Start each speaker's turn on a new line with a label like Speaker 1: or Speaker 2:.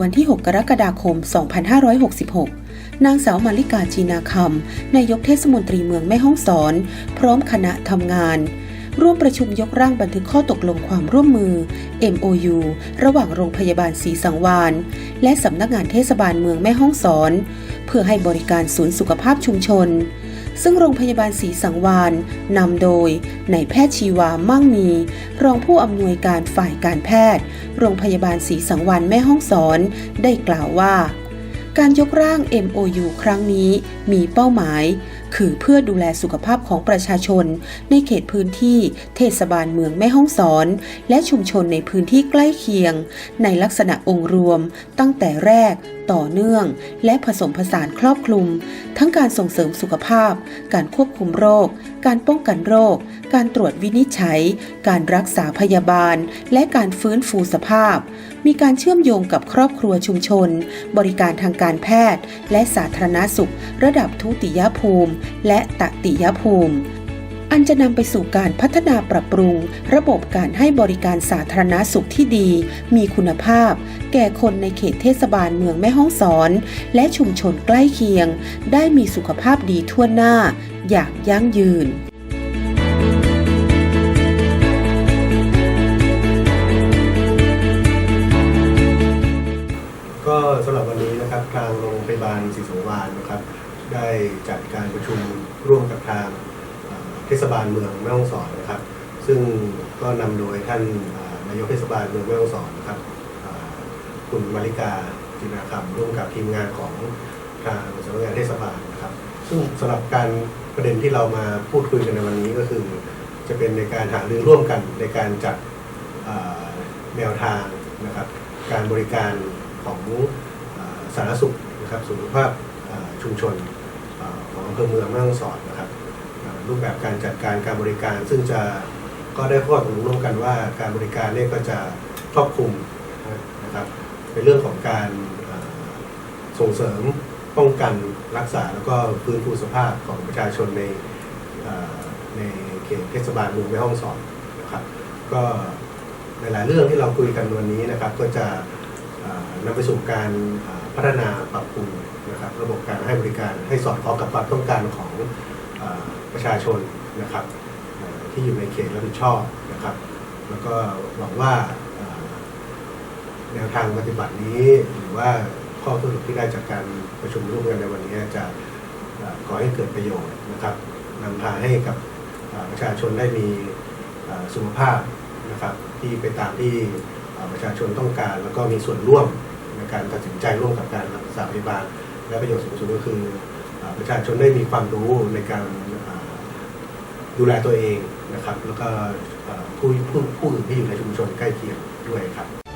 Speaker 1: วันที่ 6 กรกฎาคม 2566 นางสาวมาริกาจีนาคำนายกเทศมนตรีเมืองแม่ฮ่องสอน พร้อมคณะทำงาน ร่วมประชุมยกร่างบันทึกข้อตกลงความร่วมมือ MOU ระหว่างโรงพยาบาลศรีสังวาน และสำนักงานเทศบาลเมืองแม่ฮ่องสอน เพื่อให้บริการศูนย์สุขภาพชุมชน ซึ่งโรงพยาบาลศรีสังวานนำโดยนายแพทย์ชีวามั่งมี รองผู้อำนวยการฝ่ายการแพทย์ โรงพยาบาลศรีสังวานแม่ห้องสอนได้กล่าวว่า การยกร่าง MOU ครั้งนี้มีเป้าหมาย คือเพื่อดูแลสุขภาพของประชาชน ในเขตพื้นที่เทศบาลเมืองแม่ฮ่องสอน และชุมชนในพื้นที่ใกล้เคียง ในลักษณะองค์รวม ตั้งแต่แรกต่อเนื่อง และผสมผสานครอบคลุม ทั้งการส่งเสริมสุขภาพ การควบคุมโรค การป้องกันโรค การตรวจวินิจฉัย การรักษาพยาบาล และการฟื้นฟูสภาพ มีการเชื่อมโยงกับครอบครัวชุมชน บริการทางการแพทย์ และสาธารณสุข ระดับทุติยภูมิและตติยภูมิ อันจะนำไปสู่การพัฒนาปรับปรุง ระบบการให้บริการสาธารณสุขที่ดี มีคุณภาพ แก่คนในเขตเทศบาลเมืองแม่ฮ่องสอน และชุมชนใกล้เคียง ได้มีสุขภาพดีทั่วหน้า อย่างยั่งยืน
Speaker 2: ก็สำหรับวันนี้นะครับทางโรงพยาบาลศรีสงวานนะครับ ได้จัดการประชุมร่วมกับทางเทศบาลเมืองแม่ฮ่องสอนนะครับ ซึ่งก็นำโดยท่านนายกเทศบาลเมืองแม่ฮ่องสอนนะครับคุณมาริกาจินาคำร่วมกับทีมงานของทางสำนักงานเทศบาลนะครับ ซึ่งสำหรับการประเด็นที่เรามาพูดคุยกันในวันนี้ก็คือ จะเป็นในการหารือร่วมกันในการจัดแนวทางนะครับ การบริการของสาธารณสุขนะครับสุขภาพ ชุมชนอของอำเภอเมืองแม่ฮ่องสอนนะครับรูปแบบการจัดการการบริการ ซึ่งจะก็ได้ข้อตกลงร่วมกันว่าการบริการเนี่ยก็จะครอบคลุมนะครับในเรื่องของการส่งเสริมป้องกันรักษาแล้วก็ฟื้นฟูสภาพของประชาชนในในเขตเทศบาลเมืองแม่ฮ่องสอนนะครับก็หลายๆเรื่องที่เราคุยกันวันนี้นะครับ ก็จะ นำไปสู่การพัฒนาปรับปรุงนะครับระบบการให้บริการให้สอดคล้องกับความต้องการของอประชาชนนะครับที่อยู่ในเขตรับผิดชอบนะครับ แล้วก็หวังว่าแนวทางปฏิบัตินี้หรือว่าข้อสรุปที่ได้จากการประชุมร่วมกันในวันนี้จะเอ่อก่อให้เกิดประโยชน์นะครับนำพาให้กับประชาชนได้มีสุขภาพนะครับที่ไปตามที่ ประชาชนต้องการ แล้วก็มีส่วนร่วมในการตัดสินใจร่วมกับการรักษาพยาบาล และประโยชน์สูงสุดก็คือประชาชนได้มีความรู้ในการดูแลตัวเองนะครับ แล้วก็ผู้ผู้ผู้อื่นที่อยู่ในชุมชนใกล้เคียงด้วยครับ